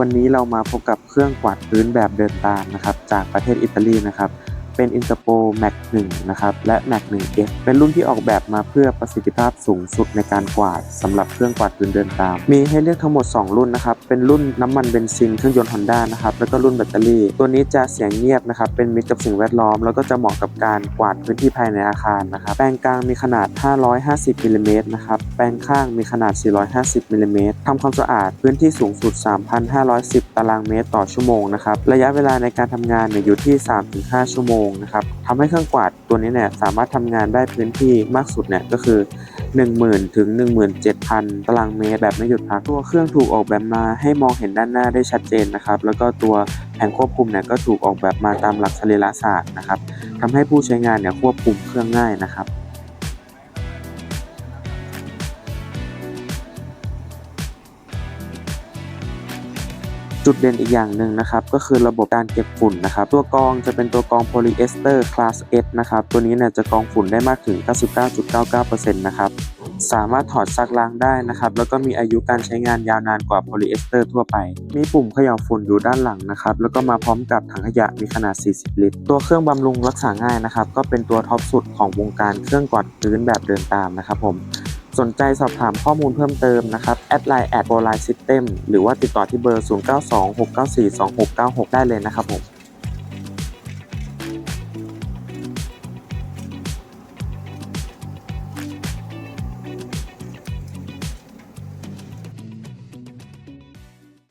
วันนี้เรามาพบกับเครื่องกวาดพื้นแบบเดินตามนะครับจากประเทศอิตาลีนะครับ เป็น Interpol Max 1นะครับ และ Max 1 F เป็นรุ่นที่ออกแบบมาเพื่อประสิทธิภาพสูงสุดในการกวาดสำหรับเครื่องกวาดพื้นเดินตาม มีให้เลือกทั้งหมด 2 รุ่นนะครับ เป็นรุ่นน้ำมันเบนซินเครื่องยนต์ Honda นะครับ แล้วก็รุ่นแบตเตอรี่ ตัวนี้จะเสียงเงียบนะครับ เป็นมิตรกับสิ่งแวดล้อม แล้วก็จะเหมาะกับการกวาดพื้นที่ภายในอาคารนะครับ แปลงกลางมีขนาด 550มิลลิเมตรนะครับ แปลงข้างมีขนาด 450มิลลิเมตรทำความสะอาดพื้นที่สูงสุด 3,510 ตารางเมตรต่อชั่วโมงนะครับ ระยะเวลาในการทำงานอยู่ที่ 3-5 ชั่วโมงนะครับทำให้เครื่องกวาดตัวนี้เนี่ยสามารถทำงานได้พื้นที่มากสุดเนี่ยก็คือ 10,000 ถึง 17,000 ตารางเมตรแบบไม่หยุดพักตัวเครื่องถูกออกแบบมาให้มองเห็นด้านหน้าได้ชัดเจนนะครับแล้วก็ตัวแผงควบคุมเนี่ยก็ถูกออกแบบมาตามหลักสรีระศาสตร์นะครับทำให้ผู้ใช้งานเนี่ยควบคุมเครื่องง่ายนะครับ จุดเด่นอีกอย่างหนึ่งนะครับก็คือระบบการเก็บฝุ่นนะครับตัวกรองจะเป็นตัวกรองโพลีเอสเตอร์คลาส S นะครับตัวนี้เนี่ยจะกรองฝุ่นได้มากถึง 99.99%นะครับสามารถถอดซักล้างได้นะครับ แล้วก็มีอายุการใช้งานยาวนานกว่าโพลีเอสเตอร์ทั่วไป มีปุ่มเขย่าฝุ่นอยู่ด้านหลังนะครับ แล้วก็มาพร้อมกับถังขยะมีขนาด 40 ลิตร ตัวเครื่องบำรุงรักษาง่ายนะครับ ก็เป็นตัวท็อปสุดของวงการเครื่องกวาดพื้นแบบเดินตามนะครับผม สนใจสอบถามข้อมูลเพิ่มเติมนะครับแอดไลน์แอดโบไลน์ซิสเต็มหรือว่าติดต่อที่เบอร์ 0926942696 ได้เลยนะครับผม